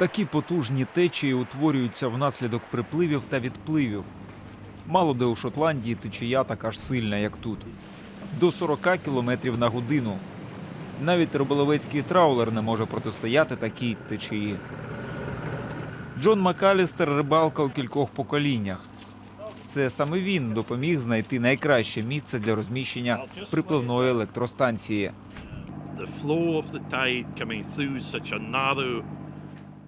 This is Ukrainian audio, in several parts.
Такі потужні течії утворюються внаслідок припливів та відпливів. Мало де у Шотландії течія така ж сильна, як тут. До 40 км на годину. Навіть риболовецький траулер не може протистояти такій течії. Джон Макалістер рибалка у кількох поколіннях. Це саме він допоміг знайти найкраще місце для розміщення припливної електростанції. the flow of the tide coming through such a narrow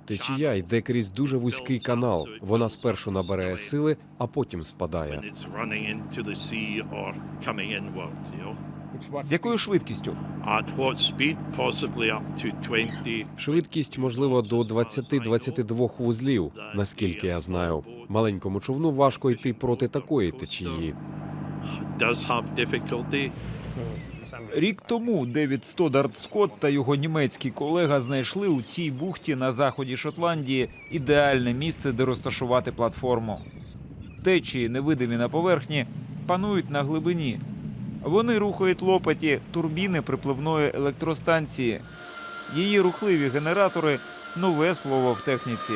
Течія йде крізь дуже вузький канал. Вона спершу набере сили, а потім спадає. З якою швидкістю? At what speed? Possibly up to 20. Швидкість, можливо, до 20-22 вузлів, наскільки я знаю. Маленькому човну важко йти проти такої течії. Рік тому Девід Стодарт Скотт та його німецький колега знайшли у цій бухті на заході Шотландії ідеальне місце, де розташувати платформу. Течії, невидимі на поверхні, панують на глибині. Вони рухають лопаті турбіни припливної електростанції. Її рухливі генератори нове слово в техніці.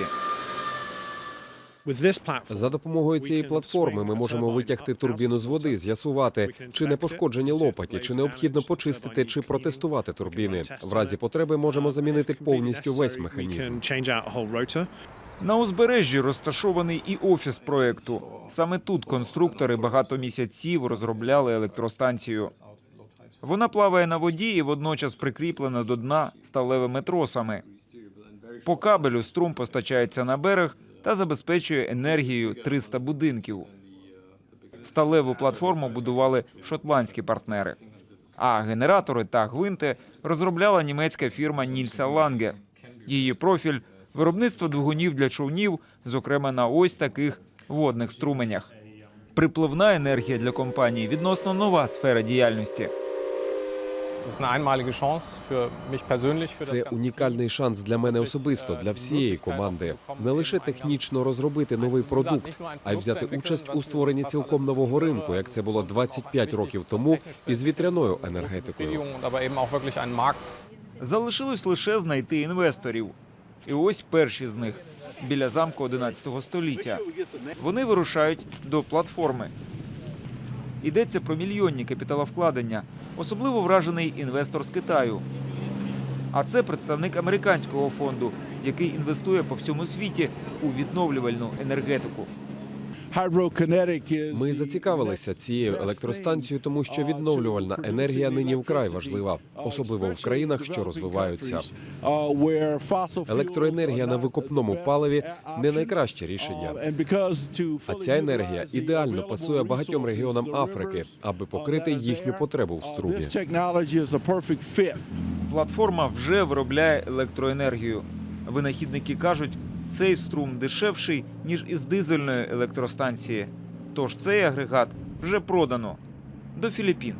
За допомогою цієї платформи ми можемо витягти турбіну з води, з'ясувати, чи не пошкоджені лопаті, чи необхідно почистити чи протестувати турбіни. В разі потреби можемо замінити повністю весь механізм. На узбережжі розташований і офіс проекту. Саме тут конструктори багато місяців розробляли електростанцію. Вона плаває на воді і водночас прикріплена до дна сталевими тросами. По кабелю струм постачається на берег та забезпечує енергією 300 будинків. Сталеву платформу будували шотландські партнери. А генератори та гвинти розробляла німецька фірма Нільса Ланге. Її профіль виробництво двигунів для човнів, зокрема на ось таких водних струменях. Припливна енергія для компанії відносно нова сфера діяльності. Це унікальний шанс для мене особисто, для всієї команди. Не лише технічно розробити новий продукт, а й взяти участь у створенні цілком нового ринку, як це було 25 років тому із вітряною енергетикою. Залишилось лише знайти інвесторів. І ось перші з них біля замку 11 століття. Вони вирушають до платформи. Йдеться про мільйонні капіталовкладення. Особливо вражений інвестор з Китаю. А це представник американського фонду, який інвестує по всьому світі у відновлювальну енергетику. Ми зацікавилися цією електростанцією, тому що відновлювальна енергія нині вкрай важлива, особливо в країнах, що розвиваються. Електроенергія на викопному паливі не найкраще рішення. А ця енергія ідеально пасує багатьом регіонам Африки, аби покрити їхню потребу в струмі. Платформа вже виробляє електроенергію. Винахідники кажуть, цей струм дешевший, ніж із дизельної електростанції. Тож цей агрегат вже продано до Філіппін.